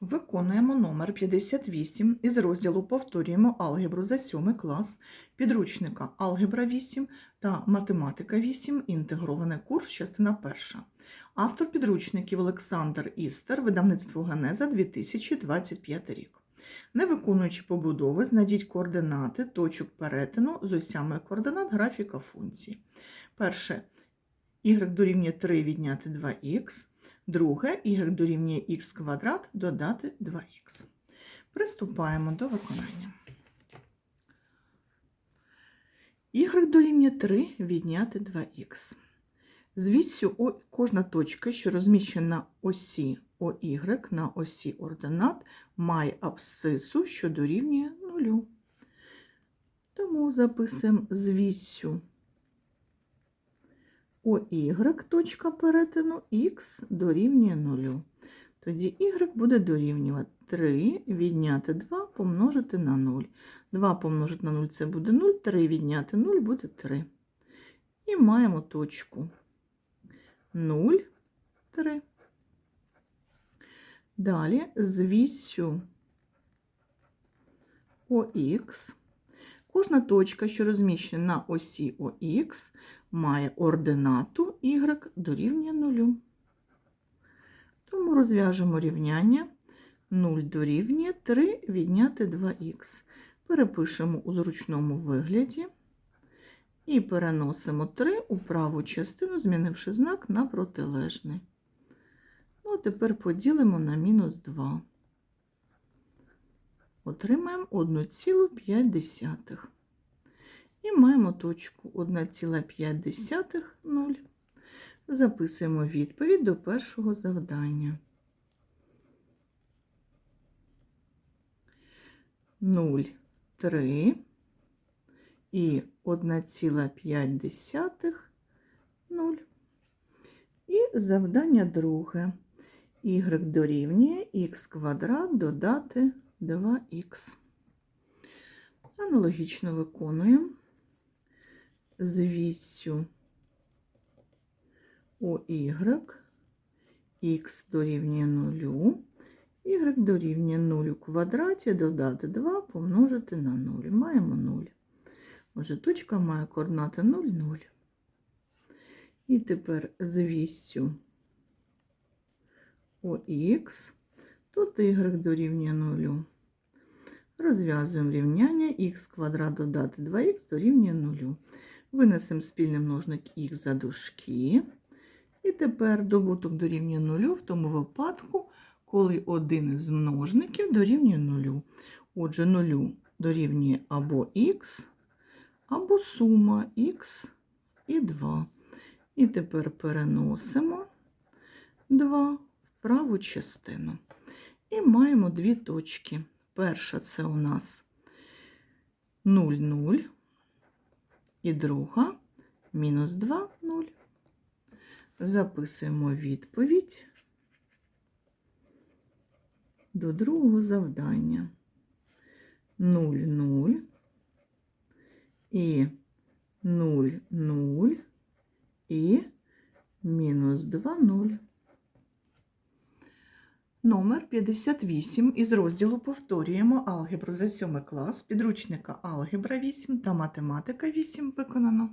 Виконуємо номер 58 із розділу Повторюємо алгебру за 7 клас підручника Алгебра 8 та Математика 8. Інтегрований курс, частина 1. Автор підручників Олександр Істер, видавництво Генеза 2025 рік. Не виконуючи побудови, знайдіть координати точок перетину з осями координат графіка функції. Перше y дорівнює 3 відняти 2х. Друге y дорівнює х квадрат додати 2х. Приступаємо до виконання. y дорівнює 3 відняти 2х. З вісю О кожна точка, що розміщена на осі ОY на осі ординат, має абсцису, що дорівнює 0. Тому записуємо з ОY точка перетину х дорівнює 0. Тоді y буде дорівнювати 3 відняти 2 помножити на 0. 2 помножити на 0 це буде 0, 3 відняти 0 буде 3. І маємо точку 0, 3. Далі з ОХ. Кожна точка, що розміщена на осі ОХ, має ординату y дорівнює 0. Тому розв'яжемо рівняння 0 дорівнює 3 відняти 2х. Перепишемо у зручному вигляді і переносимо 3 у праву частину, змінивши знак на протилежний. Ну, тепер поділимо на мінус 2. Отримаємо 1,5. І маємо точку 1,5 0. Записуємо відповідь до першого завдання. 0, 3 і 1,5 0. І завдання друге. Y дорівнює х квадрат додати 2х. Аналогічно виконуємо з вісю ОY, х дорівнює 0, y дорівнює 0 у квадраті, додати 2, помножити на 0. Маємо 0. Отже, точка має координати 0, 0. І тепер з вісю ОХ, тут y дорівнює 0. Розв'язуємо рівняння х квадрат додати 2х дорівнює 0. Винесемо спільний множник х за дужки. І тепер добуток дорівнює 0 в тому випадку, коли один із множників дорівнює 0. Отже, 0 дорівнює або х, або сума х і 2. І тепер переносимо 2 в праву частину. І маємо дві точки. Перша це у нас 0, 0, і друга мінус 2, 0. Записуємо відповідь до другого завдання. 0, 0 і 0, 0 і мінус 2, 0. Номер 58 із розділу Повторюємо алгебру за 7 клас підручника Алгебра 8 та Математика 8 виконано.